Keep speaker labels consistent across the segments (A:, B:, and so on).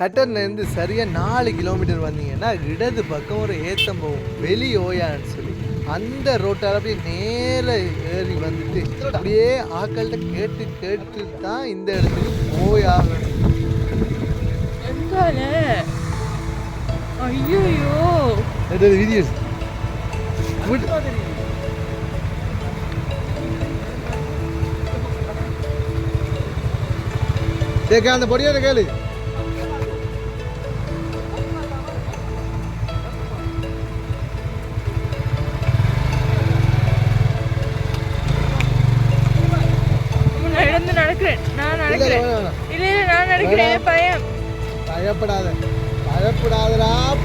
A: ஹட்டன்லேருந்து சரியாக நாலு கிலோமீட்டர் வந்தீங்கன்னா இடது பக்கம் ஒரு ஏத்தம் போகும். வெளி ஓயான்னு சொல்லி. அந்த ரோட்டால் அப்படியே நேர ஏறி வந்துட்டு அப்படியே ஆக்கள்கிட்ட கேட்டு கேட்டு தான் இந்த இடத்துக்கு போயாகணும்
B: எங்கால ஐயோ
A: வீடியோ சரி அந்த பொடியோட கேளு.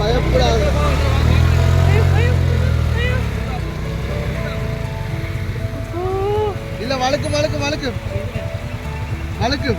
A: பயப்படாது.
B: ஓ,
A: இல்ல வழுக்கு வழுக்கு வழுக்கு. வழுக்கு.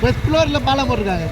A: ஃபர்ஸ்ட் ஃப்ளோரில் பாலம் போட்டிருக்காங்க.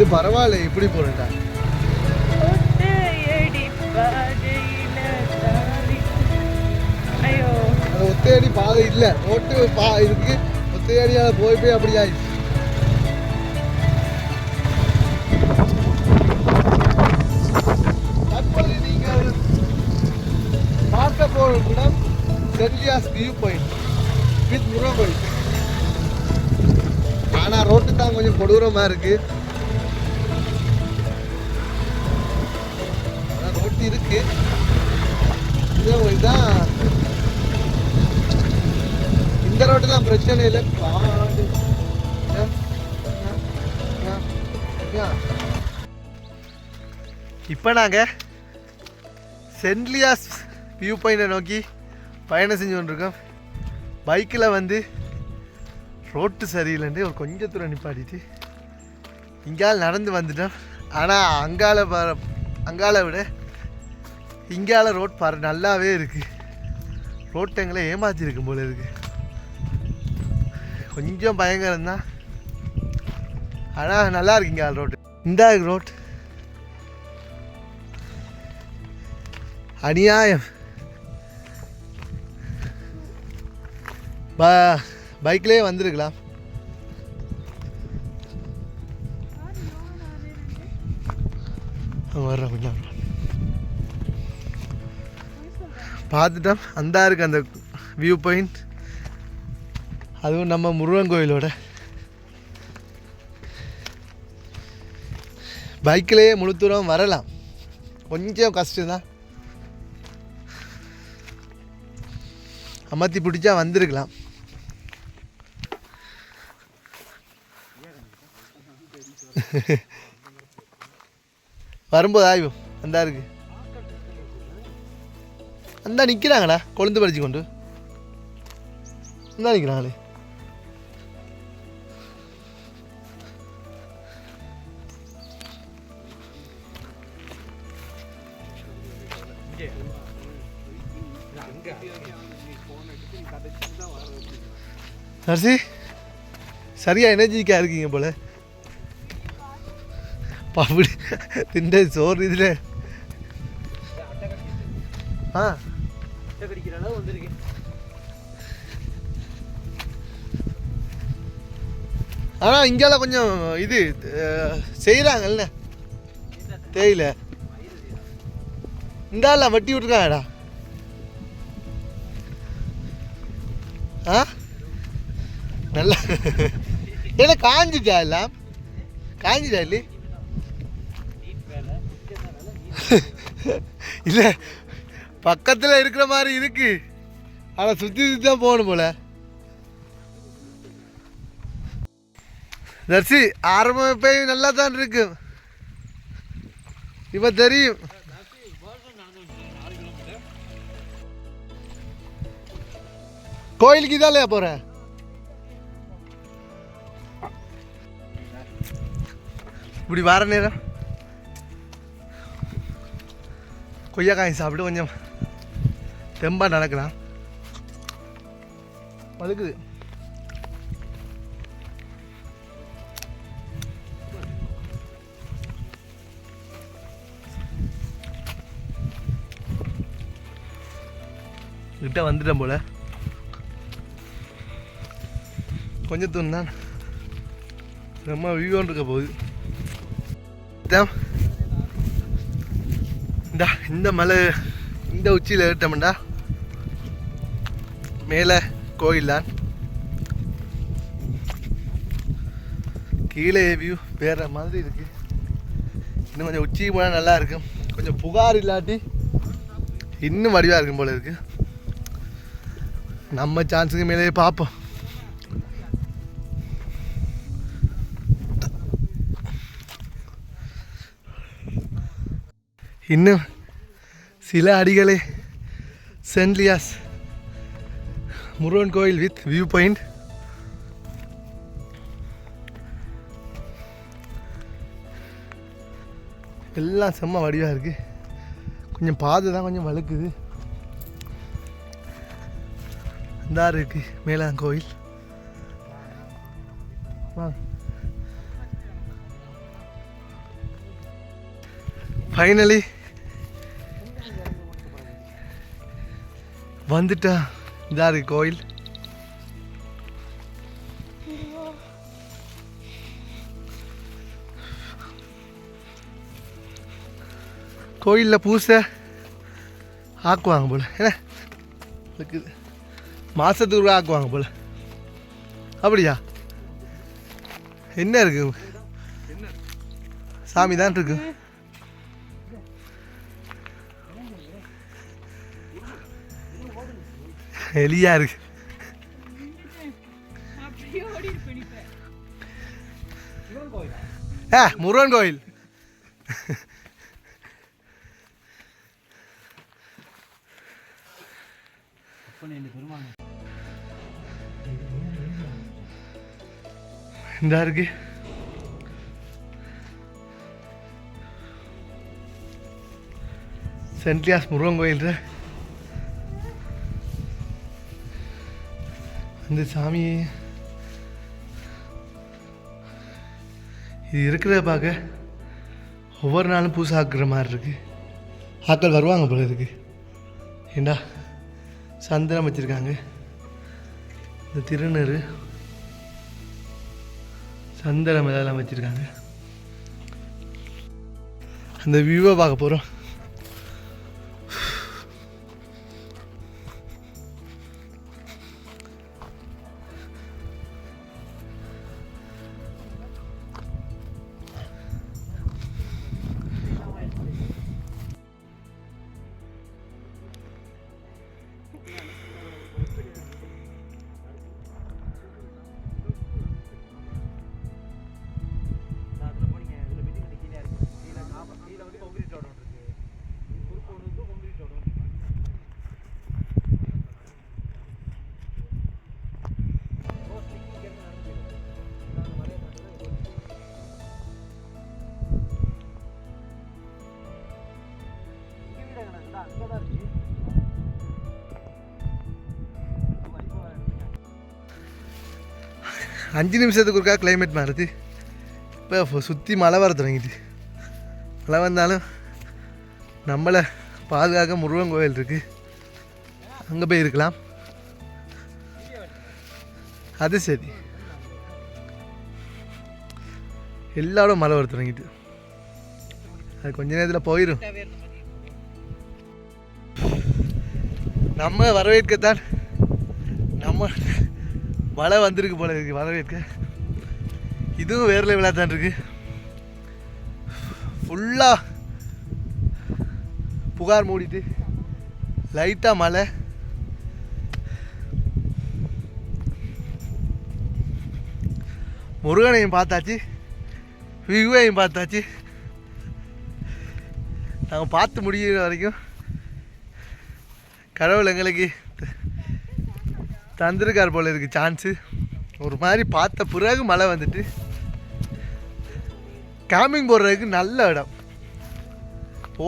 A: இது பரவாயில்ல இப்படி போறேன்டா
B: ஒத்தையடி
A: பாதை இல்ல. ரோட்டு பா இருக்கு ஒத்தையடியால போய் போய் அப்படி ஆயிடுச்சு. தற்போது நீங்கள் பார்க்க போகும் இடம் சென்லியாஸ் வியூ பாயிண்ட் வித் முருகன் கோயில். ஆனால் ரோட்டு தான் கொஞ்சம் கொடூரமாக இருக்கு. ஆனால் ரோட்டு இருக்கு. இது தான் இந்த ரோட்டு தான் பிரச்சனை இல்லை. காடு. இப்போ நாங்கள் சென்ட்லியாஸ் வியூ பாயிண்டை நோக்கி பயணம் செஞ்சு கொண்டிருக்கோம். பைக்கில் வந்து ரோட்டு சரியில்லைன்னு ஒரு கொஞ்சம் தூரம் நிப்பாட்டிட்டு இங்கால நடந்து வந்துட்டோம். ஆனால் அங்கால ப அங்கால விட இங்கால ரோட் பாரு நல்லாவே இருக்குது ரோட் எங்களை ஏமாத்திருக்கும் போல இருக்கு. கொஞ்சம் பயங்கரம் தான். ஆனால் நல்லா இருக்கு இங்கே ரோட்டு. இந்த ரோட். அநியாயம். ப பைக்லேயே வந்திருக்கலாம். வர்றேன் கொஞ்சம். பார்த்துட்டோம். அந்த இருக்கு அந்த வியூ பாயிண்ட் அதுவும் நம்ம முருகன் கோயிலோட. பைக்கிலேயே முழு தூரம் வரலாம். கொஞ்சம் கஷ்டம்தான். அமர்த்தி பிடிச்சா வந்திருக்கலாம். வரும்போது ஆய்வு அந்த இருக்கு. அந்த நிற்கிறாங்கடா கொழுந்து பறிச்சு கொண்டு. இந்தா நிற்கிறாங்களே நர்சி சரியா எனர்ஜிக்காக இருக்கீங்க போல. அப்படி திண்ட சோறு இதில். ஆ. ஆனால் இங்கால கொஞ்சம் இது செய்கிறாங்கல்ல தேயில. இந்தால வட்டி விட்ருக்காங்கடா ஆ? நல்லா ஏன்னா காஞ்சிட்டா எல்லாம்? காஞ்சிட்டா இல்லை? இல்லை பக்கத்தில் இருக்கிற மாதிரி இருக்கு. ஆனால் சுற்றி சுற்றி தான் போகணும் போல. தர்சி ஆரம்பம் போய் நல்லா தான் இருக்கு. இப்போ தெரியும். கோயிலுக்கு இல்லையா போகிறேன் இப்படி வர நேரம். கொய்யாக்காய் சாப்பிட்டு கொஞ்சம் தெம்பாக நடக்கலாம் பழுக்குது கிட்ட வந்துட்டேன் போல. கொஞ்சம் தூரம் தான். ரொம்ப வியூவான் இருக்க போகுது. டா இந்த மலை இந்த உச்சியில் ஏறிட்டோம்டா. மேலே கோயில் தான் கீழே வியூ வேற மாதிரி இருக்கு. இன்னும் கொஞ்சம் உச்சிக்கு போனால் நல்லா இருக்கும். கொஞ்சம் புகார் இல்லாட்டி இன்னும் வடிவாக இருக்கும் போல இருக்கு. நம்ம சான்ஸுக்கு மேலே பார்ப்போம். இன்னும் சில அடிகளே சென்ட்லியாஸ் முருகன் கோயில் வித் வியூ பாயிண்ட். எல்லாம் செம்ம வடிவாக இருக்குது கொஞ்சம் பாதை தான் கொஞ்சம் வழுக்குது. இந்த இருக்கு மேலாங் கோயில். ஃபைனலி வந்துட்டா. இதா இருக்கு கோயில். கோயிலில் பூசை. ஆக்குவாங்க போல. என்ன? இருக்குது மாதத்துக்கு ஒரு ஆக்குவாங்க போல. அப்படியா? என்ன இருக்கு? சாமி தான் இருக்கு. எலியா இருக்கு
B: அப்படியே ஓடி பிடிப்பேன்
A: ஏ முருகன் கோயில் இந்த இருக்கு சென்ட்லியாஸ் முருகன் கோயில் இந்த சாமி இது இருக்கிறத பார்க்க ஒவ்வொரு நாளும் பூசை ஆக்குற மாதிரி இருக்குது ஆட்கள் வருவாங்க போல இருக்கு. ஏண்டா சந்திரம் வச்சுருக்காங்க. இந்த திருநெரு சந்திரம் இதெல்லாம் வச்சுருக்காங்க. அந்த வியூவை பார்க்க போகிறோம் அஞ்சு நிமிஷத்துக்கு ஒருக்கா கிளைமேட் மாறுது. இப்போ சுற்றி மழை வர தொடங்கிட்டு மழை வந்தாலும் நம்மளை பாதுகாக்க முருகன் கோயில் இருக்குது அங்கே போய் இருக்கலாம். அது சரி. எல்லாரோட மழை வர தொடங்கிட்டு. அது கொஞ்ச நேரத்தில் போயிடும் நம்ம வரவேற்கத்தான் நம்ம மழை வந்திருக்கு போல இருக்கு வரவேற்க இதுவும் வேர்ல லெவலாக தான் இருக்கு. ஃபுல்லாக புகார் மூடிட்டு லைட்டாக மழை. முருகனையும் பார்த்தாச்சு வியூவையும் பார்த்தாச்சு. நாங்கள் பார்த்து முடிகிற வரைக்கும் கடவுள் எங்களுக்கு தந்திருக்கார் போல இருக்கு சான்ஸு ஒரு மாதிரி பார்த்த பிறகு மழை வந்துட்டு. கேம்பிங் போடுறதுக்கு நல்ல இடம்.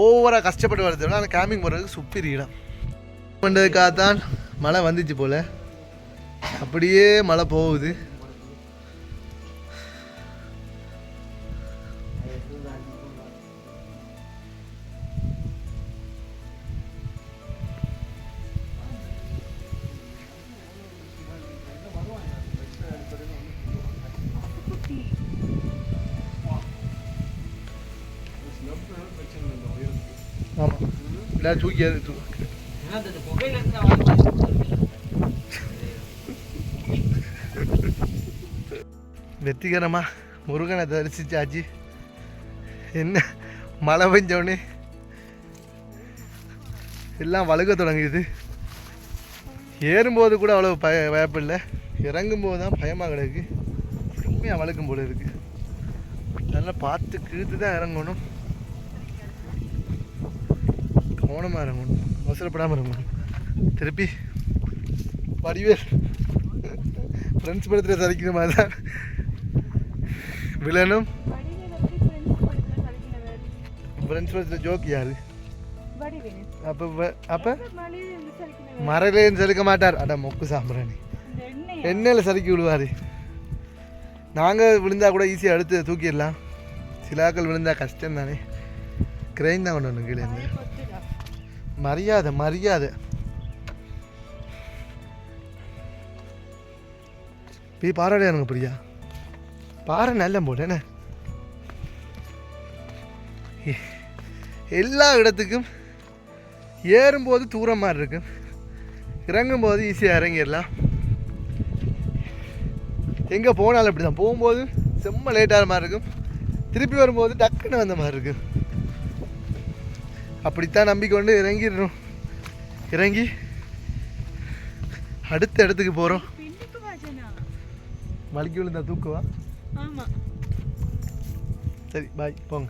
A: ஓவராக கஷ்டப்பட்டு வரது விட ஆனால் கேம்பிங் போடுறதுக்கு சுப்பிரி இடம். பண்ணுறதுக்காக தான் மழை வந்துச்சு போல். அப்படியே மழை போகுது. ஆமாம் இல்லை தூக்கி எறி- தூ- வெற்றிகரமாக முருகனை தரிசிச்சாச்சு என்ன மழை பெஞ்சோடனே எல்லாம் வழுக தொடங்குது. ஏறும்போது கூட அவ்வளோ பய பயப்பில்லை. இறங்கும்போது தான் பயமாக கிடக்கு. உண்மையாக வழுக்கும் போல இருக்கு. நல்லா பார்த்து கிழித்து தான் இறங்கணும். கவனமாக இறங்கணும். அவசரப்படாமல் இறங்கணும். திருப்பி வடிவேல். ஃப்ரெண்ட்ஸ் படத்தில் சதைக்கிற மாதிரி தான் வில்லனும் ஃப்ரெண்ட்ஸ் படத்தில் ஜோக் யாரு? அப்போ அப்போ?
B: எப்ப மலையில
A: மரலேன்னு மாட்டார். அட மொக்கு சாம்பிராணி. எண்ணெயில் சறுக்கி விழுவார் நாங்கள் விழுந்தால் கூட ஈஸியாக அடுத்து தூக்கிடலாம். சிலாக்கள் விழுந்தால் கஷ்டம் தானே கிரைன் தான் ஒன்று ஒன்று கீழே மரியாதை மரியாதை. பி பாறாடே எனக்கு பிரியா. பாறை நல்ல போட்டு என்ன? எல்லா இடத்துக்கும் ஏறும்போது தூரம் மாதிரி இருக்கும் இறங்கும்போது ஈஸியாக இறங்கிடலாம். எங்கே போனாலும் அப்படி தான் போகும்போது செம்ம லேட்டான மாதிரி இருக்கும். திருப்பி வரும்போது டக்குன்னு வந்த மாதிரி இருக்கும் அப்படித்தான் நம்பிக்கொண்டு இறங்கிடுறோம் இறங்கி அடுத்த இடத்துக்கு போகிறோம். வலிக்கு விழுந்தா தூக்குவா? சரி பாய் போங்க.